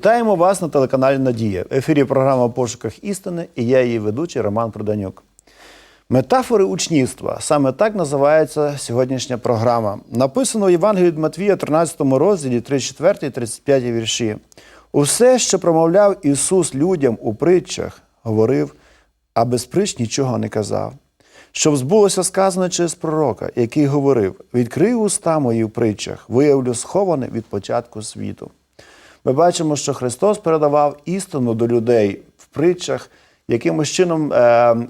Вітаємо вас на телеканалі Надія. В ефірі програма «В пошуках істини і я її ведучий Роман Проданюк. Метафори учнівства саме так називається сьогоднішня програма. Написано в Євангелії від Матвія, 13 розділі, 34 35 вірші. Усе, що промовляв Ісус людям у притчах, говорив, а без притч нічого не казав. Щоб збулося сказано через пророка, який говорив: відкрий уста мої в притчах, виявлю сховане від початку світу. Ми бачимо, що Христос передавав істину до людей в притчах, якимось чином е,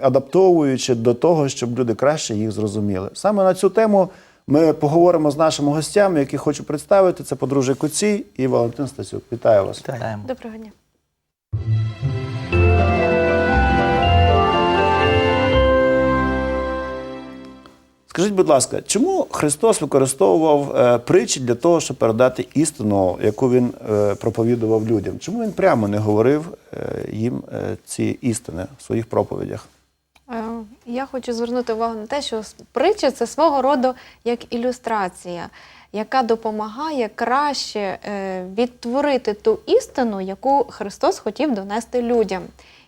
адаптовуючи до того, щоб люди краще їх зрозуміли. Саме на цю тему ми поговоримо з нашими гостями, які хочу представити. Це подружжя Куці і Валентин Стасюк. Вітаю вас. Вітаємо. Доброго дня. Скажіть, будь ласка, чому Христос використовував е, притчі для того, щоб передати істину, яку він е, проповідував людям? Чому він прямо не говорив е, їм е, ці істини в своїх проповідях? Е, Я хочу звернути увагу на те, що притча це свого роду як ілюстрація, яка допомагає краще е, відтворити ту істину, яку Христос хотів донести людям.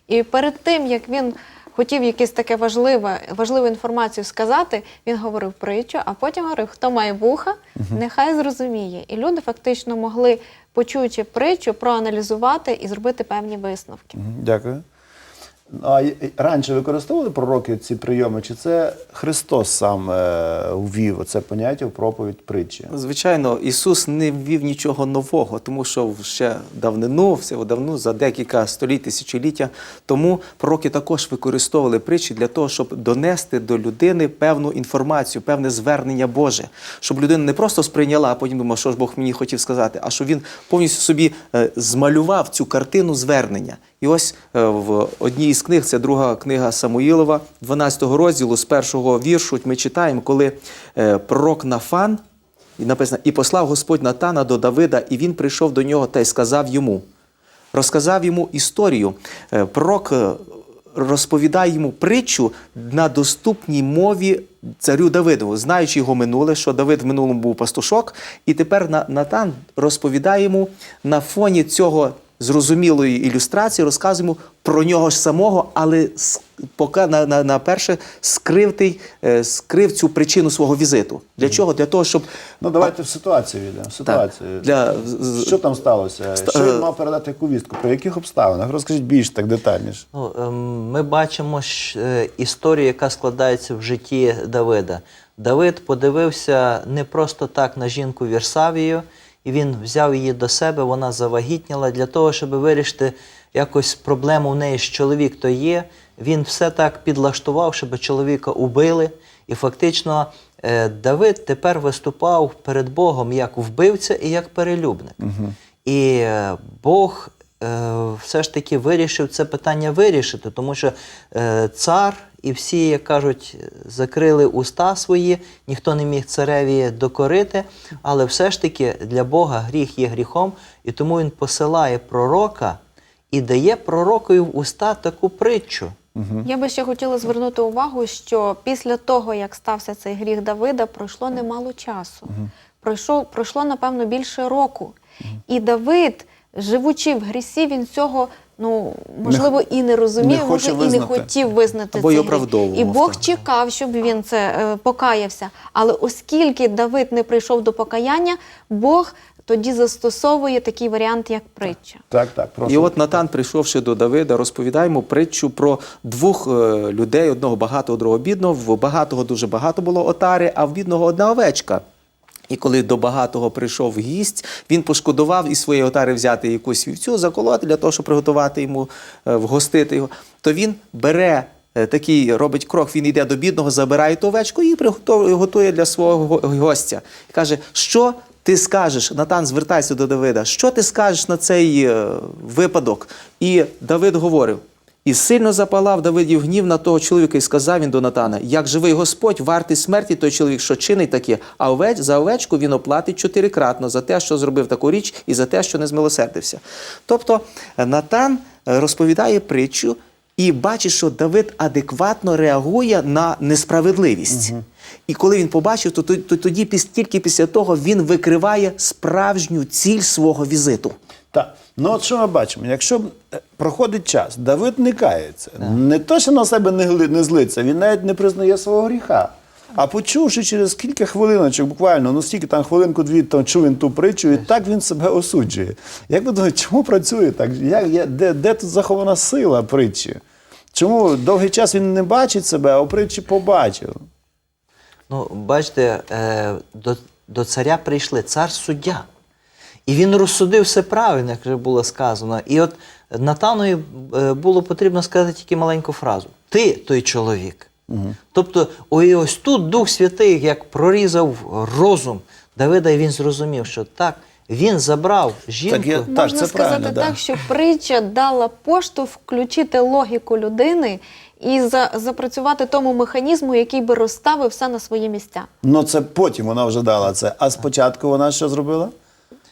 І перед тим, як він хотів якесь таке важливе, важливу інформацію сказати, він говорив притчу, а потім говорив, хто має вуха, нехай зрозуміє. І люди фактично могли, почуючи притчу, проаналізувати і зробити певні висновки. Дякую. А раніше використовували пророки ці прийоми, чи це Христос сам е, ввів це поняття в проповідь притчі? Звичайно, Ісус не ввів нічого нового, тому що ще давнину, всього давну, за декілька століть, тисячоліття тому пророки також використовували притчі для того, щоб донести до людини певну інформацію, певне звернення Боже, щоб людина не просто сприйняла, а потім думала, що ж Бог мені хотів сказати, а щоб він повністю собі е, змалював цю картину звернення. І ось е, в одній із книг, це друга книга Самуїлова, 12 розділу, з першого віршу, ми читаємо, коли е, пророк Нафан, і написано, і послав Господь Натана до Давида, і він прийшов до нього та й сказав йому, розказав йому історію. Е, Пророк розповідає йому притчу на доступній мові царю Давидову, знаючи його минуле, що Давид в минулому був пастушок, і тепер Натан розповідає йому на фоні цього зрозумілої ілюстрації, розказує йому про нього ж самого, але поки на, на, на перше скривтий, е, скрив цю причину свого візиту. Для чого? Для того, щоб Ну, давайте в ситуацію війдемо. в Ситуацію. для- Що там сталося? Ста- Що він е, мав передати яку вістку? При яких обставинах? Розкажіть більш так детальніше. Ну, ем, ми бачимо е, історію, яка складається в житті Давида. Давид подивився не просто так на жінку Вірсавію, і він взяв її до себе, вона завагітніла для того, щоб вирішити якось проблему в неї з чоловік то є. Він все так підлаштував, щоб чоловіка убили. І фактично е, Давид тепер виступав перед Богом як вбивця і як перелюбник. І е, Бог е, все ж таки вирішив це питання вирішити, тому що цар і всі, як кажуть, закрили уста свої, ніхто не міг цареві докорити, але все ж таки для Бога гріх є гріхом, і тому він посилає пророка і дає пророкові в уста таку притчу. Я би ще хотіла звернути увагу, що після того, як стався цей гріх Давида, пройшло немало часу. Пройшло, пройшло, напевно, більше року. І Давид, живучи в грісі, він цього. Ну, можливо, і не розумів, не може, хоче і не хотів визнати Або цей гріх. оправдовував, І Бог так. чекав, щоб він це е, покаявся. Але оскільки Давид не прийшов до покаяння, Бог тоді застосовує такий варіант, як притча. Так, так, прошу. І от Натан, прийшовши до Давида, розповідає йому притчу про двох е, людей: одного багатого, другого бідного. В багатого дуже багато було отари, а в бідного одна овечка. І коли до багатого прийшов гість, він пошкодував із своєї отари взяти якусь вівцю, заколоти для того, щоб приготувати йому, е, вгостити його. То він бере е, такий, робить крок, він йде до бідного, забирає ту овечку і приготовує готує для свого гостя. І каже, що ти скажеш? Натан звертається до Давида, що ти скажеш на цей е, випадок? І Давид говорив. І сильно запалав Давидів гнів на того чоловіка, і сказав він до Натана: як живий Господь, вартий смерті той чоловік, що чинить таке, а овеч, за овечку він оплатить чотирикратно за те, що зробив таку річ, і за те, що не змилосердився. Тобто е, Натан е, розповідає притчу і бачить, що Давид адекватно реагує на несправедливість. І коли він побачив, то, то, то тоді тільки після того він викриває справжню ціль свого візиту. Так. Ну от що ми бачимо? Якщо е, проходить час, Давид не кається, не то, що на себе не, не злиться, він навіть не признає свого гріха. А почувши через кілька хвилиночок, буквально, ну стільки там хвилинку-дві, там чув він ту притчу, і так він себе осуджує. Як ви думаєте, чому працює так? Як, я- де, де тут захована сила притчі? Чому довгий час він не бачить себе, а у притчі побачив? Ну, бачите, е, до, до царя прийшли цар суддя. І він розсудив все правильно, як вже було сказано. І от Натанові е, було потрібно сказати тільки маленьку фразу: Ти той чоловік. Тобто, ой, ось тут Дух Святий як прорізав розум Давида, і він зрозумів, що так, він забрав жінку. Так я- Можна Так, це сказати правильно, да. так, що притча дала поштовх включити логіку людини і за, запрацювати тому механізму, який би розставив все на свої місця. Ну це потім вона вже дала це. А спочатку вона що зробила?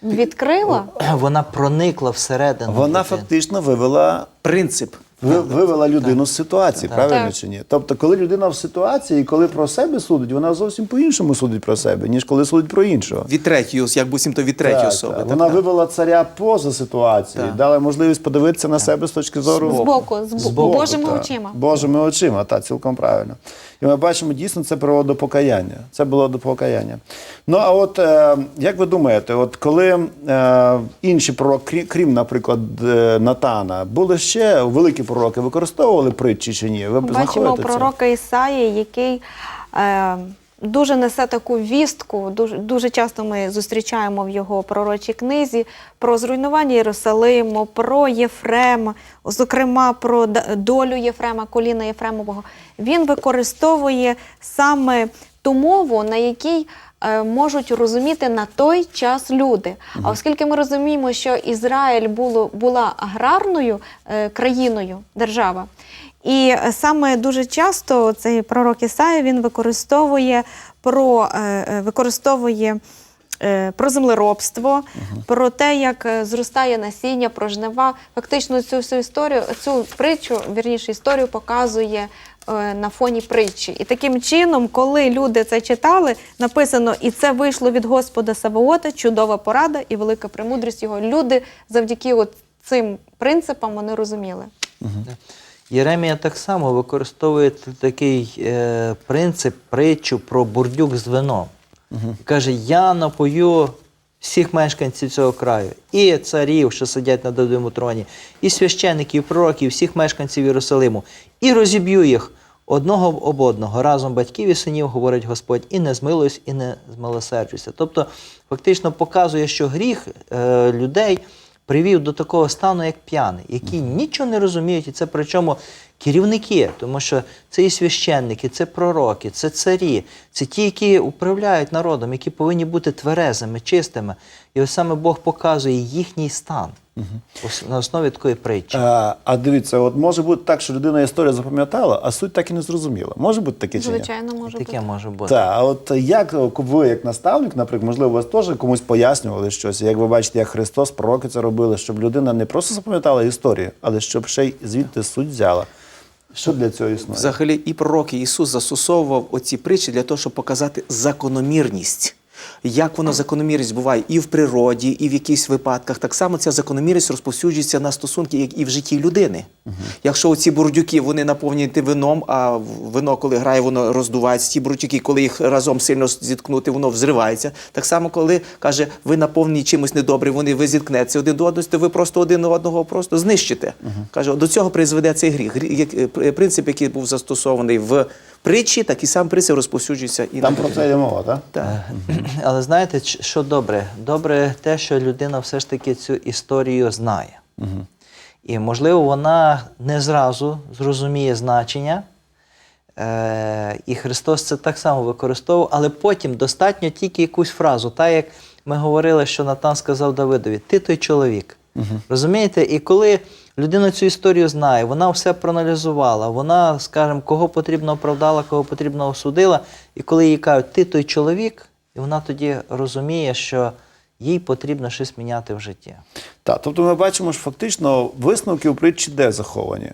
Відкрила Вона проникла всередину. Вона людини. фактично вивела Принцип. Вивела людину з ситуації, правильно Так. чи ні? Тобто, коли людина в ситуації, коли про себе судить, вона зовсім по-іншому судить про себе, ніж коли судить про іншого. Від третьої, як буцімто від третьої Так, особи. так. так, Вона так. вивела царя поза ситуацією, Так. дала можливість подивитися на себе з точки зору з, З бо- боку, Божими так. очима. Божими очима, так, цілком правильно. І ми бачимо, дійсно, це привело до покаяння. Це було до покаяння. Ну, а от е, як ви думаєте, от коли е, інші пророки, крі- крім, наприклад, е, Натана, були ще великі пророки, використовували притчі чи ні? Ви Бачимо знаходите пророка Ісаї, який е, дуже несе таку вістку. Дуже, дуже часто ми зустрічаємо в його пророчій книзі про зруйнування Єрусалиму, про Єфрема, зокрема про долю Єфрема, коліна Єфремового. Він використовує саме ту мову, на якій е, можуть розуміти на той час люди. А оскільки ми розуміємо, що Ізраїль було, була аграрною е, країною, держава, і саме дуже часто цей пророк Ісая він використовує про е, е, використовує. е, Про землеробство, про те, як зростає насіння, про жнива. Фактично цю всю історію, цю притчу, вірніше історію показує е, на фоні притчі. І таким чином, коли люди це читали, написано, і це вийшло від Господа Саваота, чудова порада і велика премудрість його. Люди завдяки от цим принципам вони розуміли. Єремія так само використовує такий е, принцип, притчу про бурдюк з вином. Каже: Я напою всіх мешканців цього краю, і царів, що сидять на Давидовому троні, і священиків, і пророків, всіх мешканців Єрусалиму, і розіб'ю їх одного об одного, разом батьків і синів, говорить Господь, і не змилуюсь, і не змилосерджуся. Тобто, фактично показує, що гріх е, людей привів до такого стану, як п'яний, які нічого не розуміють, і це причому керівники, тому що це і священники, це пророки, це царі, це ті, які управляють народом, які повинні бути тверезими, чистими. І ось саме Бог показує їхній стан ос- на основі такої притчі. А, а дивіться, от може бути так, що людина історію запам'ятала, а суть так і не зрозуміла. Може бути таке чи ні? Звичайно, може Таке бути. може бути. Так, а от як ви, як наставник, наприклад, можливо, вас теж комусь пояснювали щось, як ви бачите, як Христос, пророки це робили, щоб людина не просто запам'ятала історію, але щоб ще й звідти суть взяла. Що для цього існує? Взагалі, і пророк і Ісус застосовував оці притчі для того, щоб показати закономірність. Як воно закономірність буває і в природі, і в якихось випадках. Так само ця закономірність розповсюджується на стосунки, як і в житті людини. Якщо оці бурдюки вони наповнені вином, а вино, коли грає, воно роздувається. Ті бурдюки, коли їх разом сильно зіткнути, воно взривається. Так само, коли каже, ви наповнені чимось недобрим, вони ви зіткнеться один до одного, то ви просто один одного просто знищите. Каже, до цього призведе цей гріх. Е, Принцип, який був застосований в притчі, так і сам принцип розповсюджується і Там на про це йде мова, так? Так. Але знаєте, що добре? Добре те, що людина все ж таки цю історію знає. І, можливо, вона не зразу зрозуміє значення. Е, і Христос це так само використовував, але потім достатньо тільки якусь фразу. Так як ми говорили, що Натан сказав Давидові: Ти той чоловік. Розумієте? І коли людина цю історію знає, вона все проаналізувала, вона, скажімо, кого потрібно оправдала, кого потрібно осудила. І коли їй кажуть, ти той чоловік, і вона тоді розуміє, що їй потрібно щось міняти в житті. Так, тобто ми бачимо, що фактично висновки у притчі де заховані?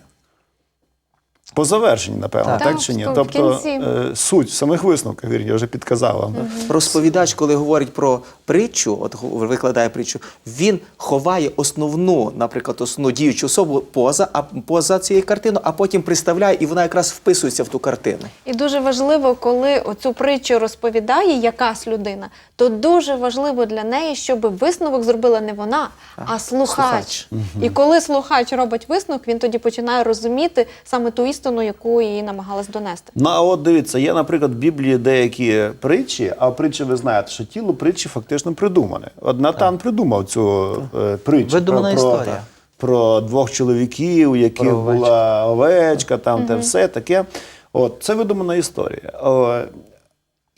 По завершенні, напевно, Так. так, чи ні? Тобто е, суть в самих висновках, вірні, я вже підказав вам. Розповідач, коли говорить про притчу, от викладає притчу, він ховає основну, наприклад, основну діючу особу поза, а поза цією картиною, а потім представляє, і вона якраз вписується в ту картину. І дуже важливо, коли оцю притчу розповідає якась людина, то дуже важливо для неї, щоб висновок зробила не вона, а слухач. слухач. І коли слухач робить висновок, він тоді починає розуміти саме ту істину, яку її намагалась донести. Ну, а от дивіться, є, наприклад, в Біблії деякі притчі, а притчі ви знаєте, що тіло притчі фактично придумане. От Натан придумав цю е, притчу Видумана про, історія. про двох чоловіків, у яких Про овечку. була овечка, там те все таке. От, це видумана історія. О,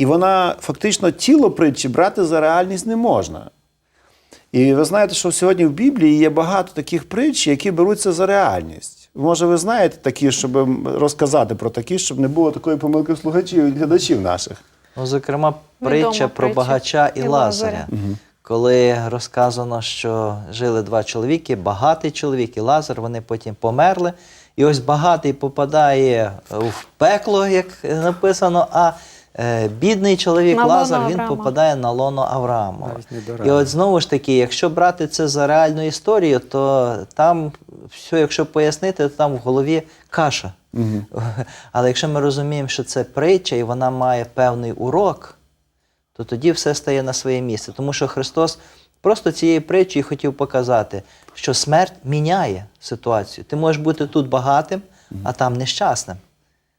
і вона фактично тіло притчі брати за реальність не можна. І ви знаєте, що сьогодні в Біблії є багато таких притч, які беруться за реальність. Може, ви знаєте такі, щоб розказати про такі, щоб не було такої помилки слухачів і глядачів наших. Ну, зокрема, Відома притча про притча багача і, і Лазаря. Лазаря. Коли розказано, що жили два чоловіки, багатий чоловік і Лазар, вони потім померли. І ось багатий попадає в пекло, як написано, а е, бідний чоловік На Лазар він Авраама. попадає на лоно Авраама. І от знову ж таки, якщо брати це за реальну історію, то там все, якщо пояснити, то там в голові каша. Але якщо ми розуміємо, що це притча і вона має певний урок, то тоді все стає на своє місце. Тому що Христос просто цією притчею хотів показати, що смерть міняє ситуацію. Ти можеш бути тут багатим, а там нещасним.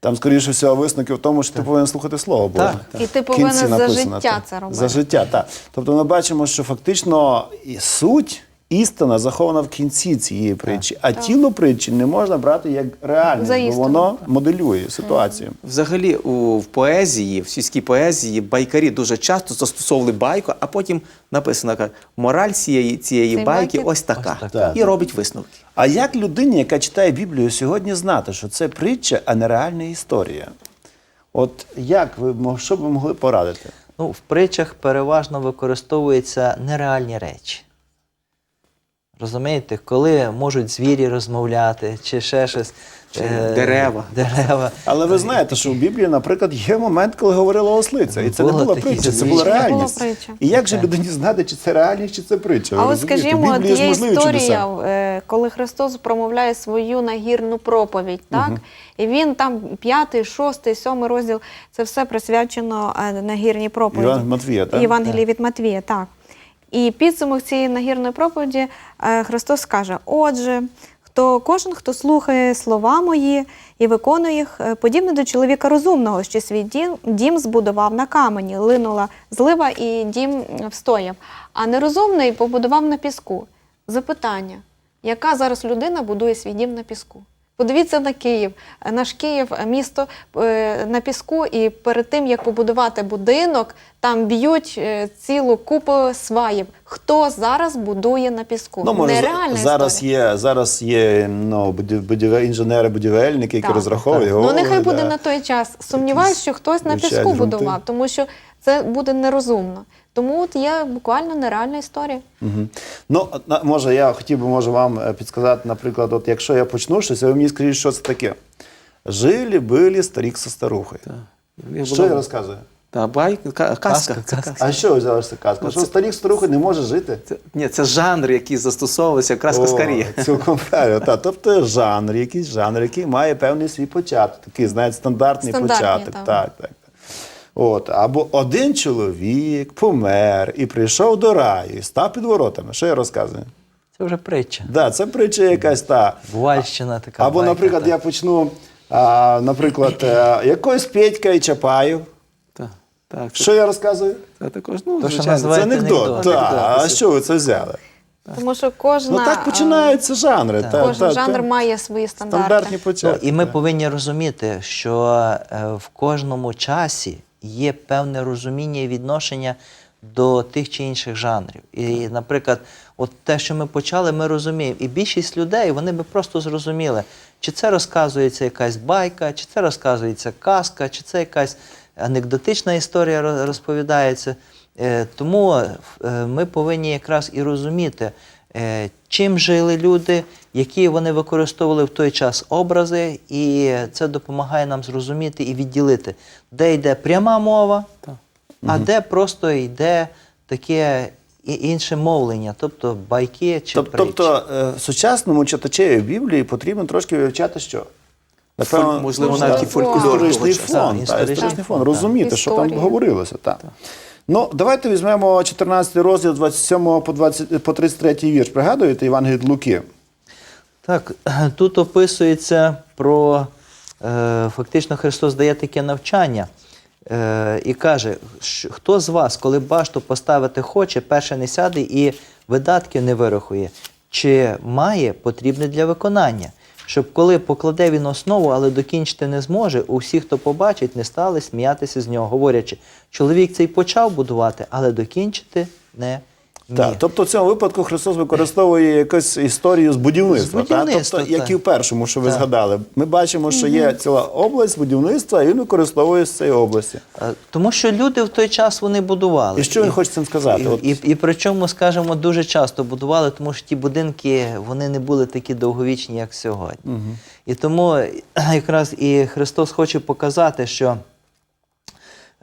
Там, скоріше всього, висновки в тому, що ти повинен слухати слово Боже. Так, І ти повинен за життя це. це робити. За життя, так. Тобто ми бачимо, що фактично і суть, істина захована в кінці цієї притчі, а тіло притчі не можна брати як За реальність, бо воно моделює ситуацію. Взагалі, у, в поезії, в сільській поезії, байкарі дуже часто застосовували байку, а потім написано мораль цієї, цієї Цієї байки байки ось така. ось така. І робить висновки. А як людині, яка читає Біблію сьогодні, знати, що це притча, а не реальна історія? От як ви що б ви могли порадити? Ну, в притчах переважно використовуються нереальні речі. Розумієте, коли можуть звірі розмовляти, чи ще щось. Чи дерева. дерева. Але ви знаєте, що в Біблії, наприклад, є момент, коли говорила ослиця, і це не Було була такі притча, це звичаї. була Це була реальність. притча. І як же людині знати, чи це реальність, чи це притча? Ви А от розумієте? В скажімо, от Біблії ж є можливі історія, чудеса. е, коли Христос промовляє свою нагірну проповідь, так? І він там п'ятий, шостий, сьомий розділ, це все присвячено е, нагірній проповіді. Іван Матвія, так? Євангелії від Матвія, так. І підсумок цієї нагірної проповіді е, Христос каже: Отже, хто кожен, хто слухає слова мої і виконує їх, е, подібний до чоловіка розумного, що свій дім, дім збудував на камені, линула злива і дім встояв. А нерозумний побудував на піску. Запитання: яка зараз людина будує свій дім на піску? Подивіться на Київ. Наш Київ е, місто е, на піску, і перед тим як побудувати будинок, там б'ють е, цілу купу сваїв. Хто зараз будує на піску? Ну, може, Нереальна зараз історія. є, зараз є ну, будів- будівель- інженери-будівельники, які Так. розраховують. Ну говорять, нехай буде да. на той час. Сумніваюсь, що хтось на піску будував, тому що це буде нерозумно. Тому от є буквально нереальна історія. Мгм. Ну, може, я хотів би може, вам е, підсказати, наприклад, от якщо я почну щось, ви мені скажіть, що це таке. Жили, були старик со старухою. Що я розказую? Та байка, казка. Казка, це казка. А що взяла ця казка? Ну, що це- старик з не може жити? Це, ні, це жанр, який застосовувався якраз каскарі. Цілком правильно. Та, тобто жанр, якийсь жанр, який має певний свій початок, такий, знаєте, стандартний, Стандартний, початок. так. Так, так. От, або один чоловік помер і прийшов до раю, і став під воротами. Що я розказую? Це вже притча. Да, це притча якась та. Бувальщина така. Або, байка, наприклад, так. я почну, а, наприклад, е, якось Петька і Чапаєв. Так, так, це, Що я розказую? це також, ну, То, що Це анекдот. анекдот. Так, а що ви це взяли? Тому що кожна, Ну так починаються жанри. та, кожен та, жанр та. має свої стандарти. Стандартні Ну, і ми повинні розуміти, що е, в кожному часі є певне розуміння і відношення до тих чи інших жанрів. І, наприклад, от те, що ми почали, ми розуміємо. І більшість людей вони би просто зрозуміли, чи це розказується якась байка, чи це розказується казка, чи це якась анекдотична історія розповідається. Е, Тому е, ми повинні якраз і розуміти, чим жили люди, які вони використовували в той час образи, і це допомагає нам зрозуміти і відділити, де йде пряма мова, а де просто йде таке і- інше мовлення, тобто байки чи Тоб- притчі. Тобто е, сучасному читачеві Біблії потрібно трошки вивчати що? Фоль- можливо, навіть і фольклор історичний фон, історичний фон, розуміти, що там говорилося. Так. Ну, давайте візьмемо 14 розділ 27 по, 20, по 33 вірш. Пригадуєте від Луки? Так, тут описується про е, фактично Христос дає таке навчання е, і каже, хто з вас, коли башту поставити хоче, перше не сяде і видатки не вирахує, чи має потрібне для виконання, щоб коли покладе він основу, але докінчити не зможе, усі, хто побачить, не стали сміятися з нього, говорячи, чоловік цей почав будувати, але докінчити не. Так, тобто в цьому випадку Христос використовує якусь історію з будівництва, З будівництва, так? тобто, як так. і в першому, що ви Так. згадали. Ми бачимо, що є ціла область будівництва, і він використовує з цієї області. Е, Тому що люди в той час вони будували. І що він хоче цим сказати? І, От- і, і причому, скажімо, дуже часто будували, тому що ті будинки вони не були такі довговічні, як сьогодні. І тому е, якраз і Христос хоче показати, що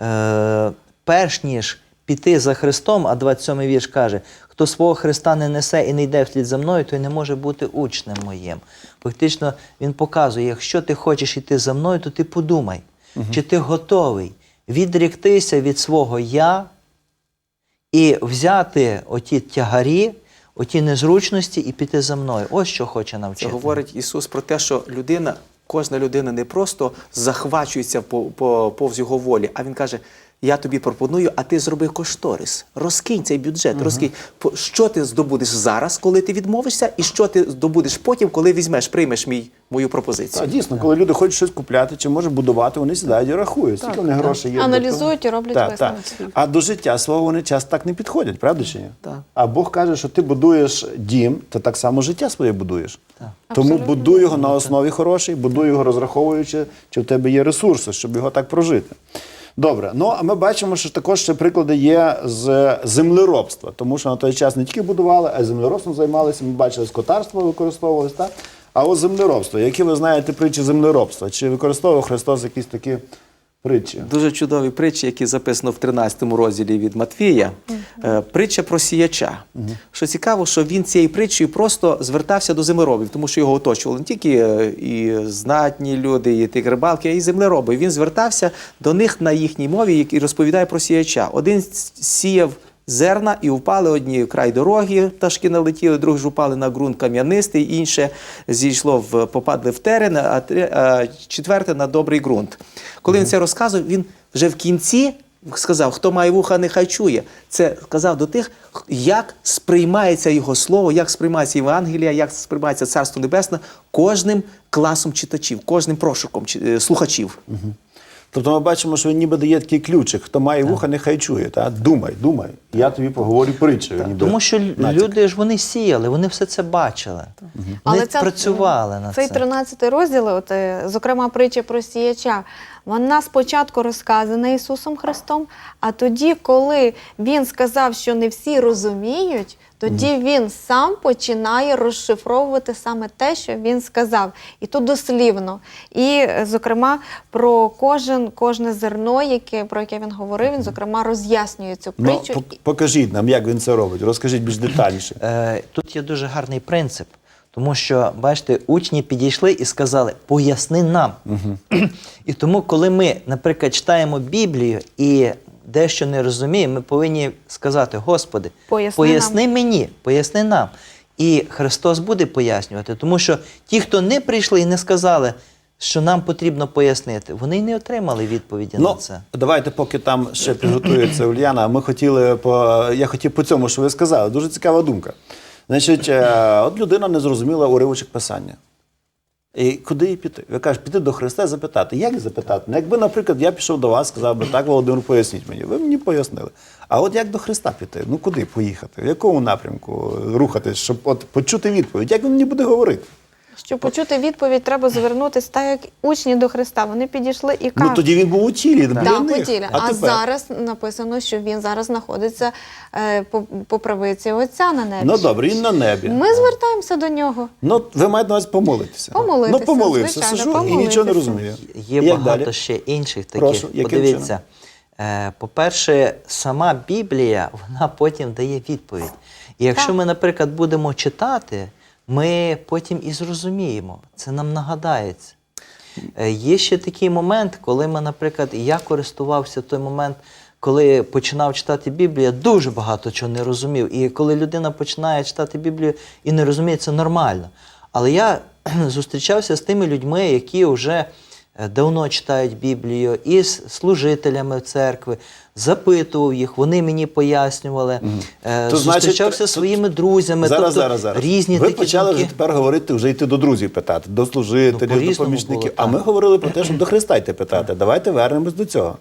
е, перш ніж піти за Христом, а 27 вірш каже, хто свого Христа не несе і не йде вслід за мною, той не може бути учнем моїм. Фактично, він показує, якщо ти хочеш йти за мною, то ти подумай, чи ти готовий відріктися від свого я і взяти оті тягарі, оті незручності і піти за мною. Ось що хоче Це навчити. говорить Ісус про те, що людина, кожна людина не просто захвачується по, по, повз його волі, а Він каже: Я тобі пропоную, а ти зроби кошторис. Розкинь цей бюджет, розкинь. По- Що ти здобудеш зараз, коли ти відмовишся, і що ти здобудеш потім, коли візьмеш, приймеш мій, мою пропозицію. Так, дійсно, коли люди хочуть щось купляти чи може будувати, вони сідають і рахують, скільки вони грошей є. Аналізують і роблять Так, висновки. так. А до життя свого вони часто так не підходять, правда чи ні? Так. А Бог каже, що ти будуєш дім, то так само життя своє будуєш. Тому Абсолютно будуй його на основі хорошій, будуй його розраховуючи, чи в тебе є ресурси, щоб його так прожити. Добре, ну а ми бачимо, що також ще приклади є з землеробства, тому що на той час не тільки будували, а й землеробством займалися. Ми бачили, скотарство використовувалось, так? А от землеробство, які ви знаєте притчі землеробства? Чи використовував Христос якісь такі притчі? Дуже чудові притчі, які записано в 13 розділі від Матвія. Е, Притча про сіяча. Що цікаво, що він цією притчею просто звертався до землеробів, тому що його оточували не тільки е, і знатні люди, і ті рибалки, а й землероби. Він звертався до них на їхній мові і розповідає про сіяча. Один сіяв. Зерна і впали одні в край дороги, пташки налетіли, другі ж упали на ґрунт кам'янистий, інше зійшло в попадли в терен, а, тре- а четверте на добрий ґрунт. Коли він це розказував, він вже в кінці сказав: хто має вуха, нехай чує. Це сказав до тих, як сприймається його слово, як сприймається Євангелія, як сприймається Царство Небесне кожним класом читачів, кожним прошуком е, слухачів. Тобто ми бачимо, що він ніби дає такий ключик. Хто має вуха, нехай чує. Та? Думай, думай. Я тобі поговорю притчею. ніби Тому що натяк. люди ж вони сіяли, вони все це бачили. Вони Але ця- працювали на Цей це. 13 розділ, от, е, зокрема, притча про сіяча, вона спочатку розказана Ісусом Христом, а тоді, коли Він сказав, що не всі розуміють, тоді Він сам починає розшифровувати саме те, що Він сказав. І тут дослівно. І, е, зокрема, про кожен, кожне зерно, яке, про яке він говорив, він, зокрема, роз'яснює цю Ну, притчу. пок- покажіть нам, як він це робить. Розкажіть більш детальніше. Е, тут є дуже гарний принцип, тому що, бачите, учні підійшли і сказали: поясни нам. І тому, коли ми, наприклад, читаємо Біблію і дещо не розуміємо, ми повинні сказати: Господи, Поясни мені, поясни нам. І Христос буде пояснювати, тому що ті, хто не прийшли і не сказали, що нам потрібно пояснити, вони й не отримали відповіді на Ну, це. давайте, поки там ще підготується Ульяна, ми хотіли по я хотів по цьому, що ви сказали. Дуже цікава думка. Значить, е, от людина не зрозуміла уривочок писання. І куди їй піти? Ви кажете, піти до Христа і запитати. Як запитати? Ну, якби, наприклад, я пішов до вас, сказав би, так, Володимир, поясніть мені. Ви мені пояснили. А от як до Христа піти? Ну куди поїхати? В якому напрямку рухатись, щоб от почути відповідь? Як він мені буде говорити? Щоб почути відповідь, треба звернутися так, як учні до Христа. Вони підійшли і Ну тоді він був у тілі, для Да, них. по тілі. А, тепер? зараз написано, що він зараз знаходиться е, по, по правиці Отця на небі. Ну добре, він на небі. Ми звертаємося до нього. Ну, ви маєте на увазі помолитися. Помолитися, Ну, помолився, звичайно, сижу і нічого не розумію. Є Як багато далі? ще інших таких. Прошу, Подивіться. Е, По-перше, сама Біблія вона потім дає відповідь. І якщо Так. ми, наприклад, будемо читати, ми потім і зрозуміємо, це нам нагадається. Е, Є ще такий момент, коли ми, наприклад, я користувався в той момент, коли починав читати Біблію, я дуже багато чого не розумів. І коли людина починає читати Біблію і не розуміє, це нормально. Але я зустрічався з тими людьми, які вже е, давно читають Біблію, і з служителями церкви, запитував їх, вони мені пояснювали. Е, То, Зустрічався зі своїми друзями. Зараз, тобто зараз, зараз. різні ви такі почали вже тепер говорити, вже йти до друзів питати, до служителів, Ну, до помічників. було, а ми говорили про те, щоб до Христа йти питати. Давайте вернемось до цього.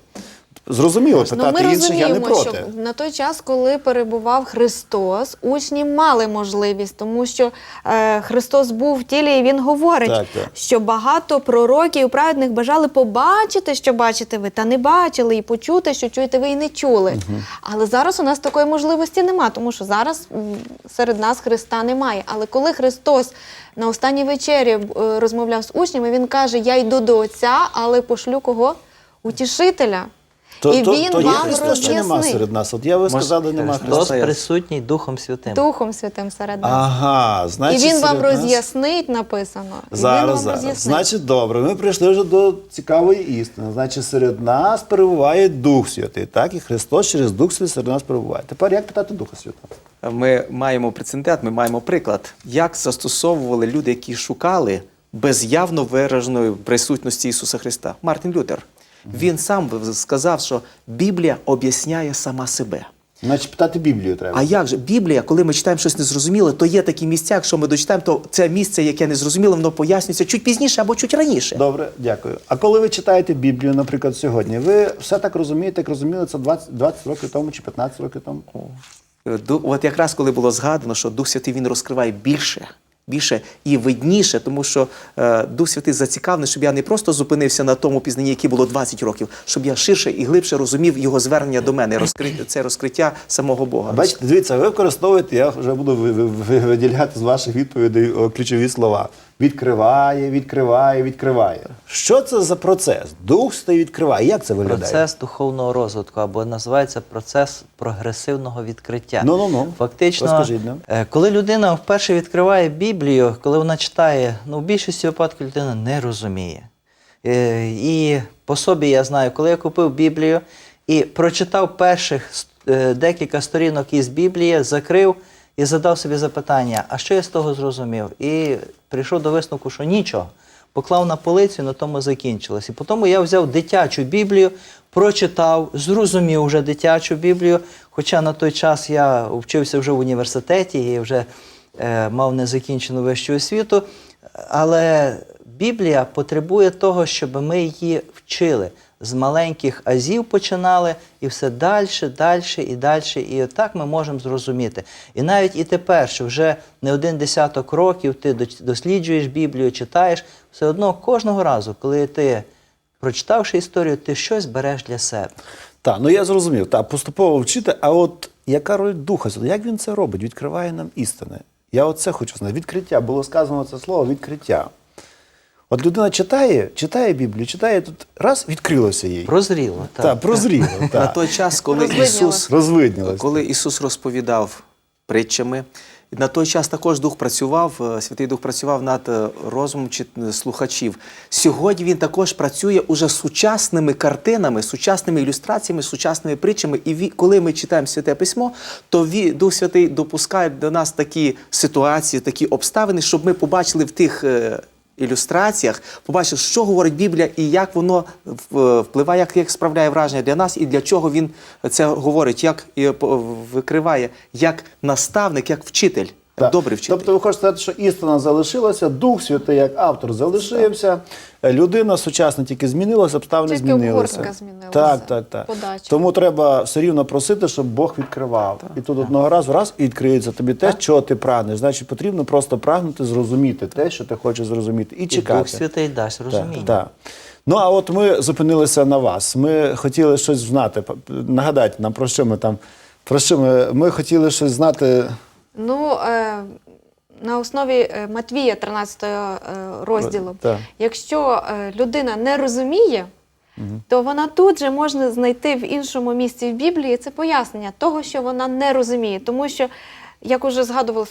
Зрозуміло, Ну, питати ми інших я не розуміємо, проти. що на той час, коли перебував Христос, учні мали можливість, тому що е, Христос був в тілі, і Він говорить, Так, так. що багато пророків праведних бажали побачити, що бачите ви, та не бачили, і почути, що чуєте ви і не чули. Але зараз у нас такої можливості нема, тому що зараз серед нас Христа немає. Але коли Христос на останній вечері е, розмовляв з учнями, він каже: Я йду до Отця, але пошлю кого? Утішителя. То, і то, він то є вам Христос чи нема роз'яснить серед нас? От я ви сказали, нема Христос Христа. Христос присутній Духом Святим. Духом Святим серед нас. Ага, і значить, він вам серед нас- роз'яснить, написано. І він Зараз, вам зараз. роз'яснить. Значить, добре, ми прийшли вже до цікавої істини. Значить, серед нас перебуває Дух Святий, так? І Христос через Дух Святий серед нас перебуває. Тепер як питати Духа Святого? Ми маємо прецедент, ми маємо приклад, як застосовували люди, які шукали без явно вираженої присутності Ісуса Христа. Мартин Лютер. Він сам сказав, що Біблія об'ясняє сама себе. Значить, питати Біблію треба. А як же Біблія, коли ми читаємо щось незрозуміле, то є такі місця, якщо ми дочитаємо, то це місце, яке незрозуміле, воно пояснюється чуть пізніше або чуть раніше. Добре, дякую. А коли ви читаєте Біблію, наприклад, сьогодні, ви все так розумієте, як розуміли це 20, 20 років тому чи 15 років тому? Ду- От якраз коли було згадано, що Дух Святий він розкриває більше, більше і видніше, тому що е, Дух Святий зацікавлений, щоб я не просто зупинився на тому пізнанні, яке було 20 років, щоб я ширше і глибше розумів його звернення до мене, розкри... це розкриття самого Бога. Бачите, дивіться, ви використовуєте, я вже буду ви- ви- ви- виділяти з ваших відповідей ключові слова. Відкриває, відкриває, відкриває. Що це за процес? Дух Святий відкриває. Як це виглядає? Процес духовного розвитку або називається процес прогресивного відкриття. Ну-ну-ну. Фактично, Розкажіть нам. е, коли людина вперше відкриває Біблію, коли вона читає, ну в більшості випадків людина не розуміє. Е, І по собі я знаю, коли я купив Біблію і прочитав перших е, декілька сторінок із Біблії, закрив і задав собі запитання, а що я з того зрозумів? І прийшов до висновку, що нічого. Поклав на полицю, на тому закінчилось. І потім я взяв дитячу Біблію, прочитав, зрозумів вже дитячу Біблію. Хоча на той час я вчився вже в університеті і вже е, мав незакінчену вищу освіту. Але Біблія потребує того, щоб ми її вчили. З маленьких азів починали, і все далі, далі і далі. І отак ми можемо зрозуміти. І навіть і тепер, що вже не один десяток років ти досліджуєш Біблію, читаєш, все одно кожного разу, коли ти, прочитавши історію, ти щось береш для себе. Так, ну я зрозумів. Так, поступово вчити. А от яка роль Духа? Як він це робить? Відкриває нам істини. Я оце хочу знати. Відкриття. Було сказано це слово відкриття. От людина читає, читає Біблію, читає тут раз, відкрилося їй. Прозріло. Так, Так. прозріло. На той час, коли Ісус Розвиднілось. Коли Ісус розповідав притчами, на той час також Дух працював, е, Святий Дух працював над е, розумом е, слухачів. Сьогодні він також працює уже сучасними картинами, сучасними ілюстраціями, сучасними притчами. І ві- коли ми читаємо Святе Письмо, то ві- Дух Святий допускає до нас такі ситуації, такі обставини, щоб ми побачили в тих. Е, Ілюстраціях побачив, що говорить Біблія і як воно впливає, як, як справляє враження для нас, і для чого він це говорить, як і по- викриває, як наставник, як вчитель. Так. Добрий вчитель. Тобто ви хочете сказати, що істина залишилася, Дух Святий як автор залишився, людина сучасна тільки змінилася, обставини Тільки змінилися. обгортка змінилася, Так, так, так. подача. Тому треба все рівно просити, щоб Бог відкривав. І тут одного разу раз і відкриється тобі те, чого ти прагнеш. Значить, потрібно просто прагнути зрозуміти те, що ти хочеш зрозуміти, і І чекати. Дух Святий дасть розуміння. Так, так. Ну а от ми зупинилися на вас. Ми хотіли щось знати. Нагадайте нам, про що ми там. Про що ми, ми хотіли щось знати. Ну, е, на основі е, Матвія 13 е, розділу, Так. якщо людина не розуміє, то вона тут же можна знайти в іншому місці в Біблії це пояснення того, що вона не розуміє. Тому що, як уже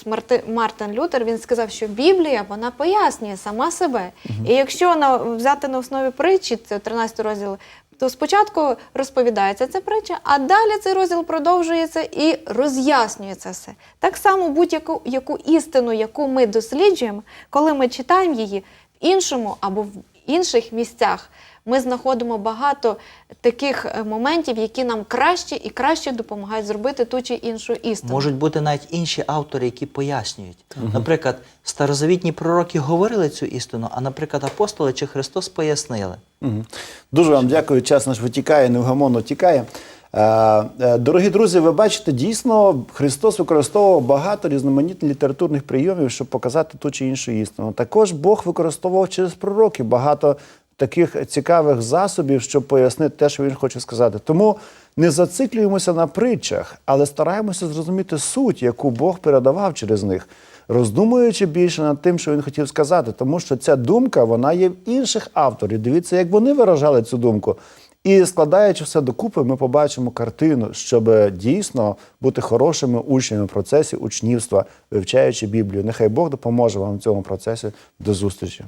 Марти, Мартин Лютер, він сказав, що Біблія вона пояснює сама себе. І якщо на, взяти на основі притчі, це 13 розділ, то спочатку розповідається ця притча, а далі цей розділ продовжується і роз'яснюється все. Так само будь-яку яку істину, яку ми досліджуємо, коли ми читаємо її в іншому або в інших місцях, ми знаходимо багато таких е, моментів, які нам краще і краще допомагають зробити ту чи іншу істину. Можуть бути навіть інші автори, які пояснюють. Наприклад, старозавітні пророки говорили цю істину, а, наприклад, апостоли чи Христос пояснили. Мгм. Дуже вам дякую. Час наш витікає, невгамонно тікає. Е, е, Дорогі друзі, ви бачите, дійсно Христос використовував багато різноманітних літературних прийомів, щоб показати ту чи іншу істину. Також Бог використовував через пророків багато таких цікавих засобів, щоб пояснити те, що він хоче сказати. Тому не зациклюємося на притчах, але стараємося зрозуміти суть, яку Бог передавав через них роздумуючи більше над тим, що він хотів сказати, тому що ця думка вона є в інших авторів. Дивіться, як вони виражали цю думку. І складаючи все докупи, ми побачимо картину, щоб дійсно бути хорошими учнями в процесі учнівства, вивчаючи Біблію. Нехай Бог допоможе вам в цьому процесі. До зустрічі.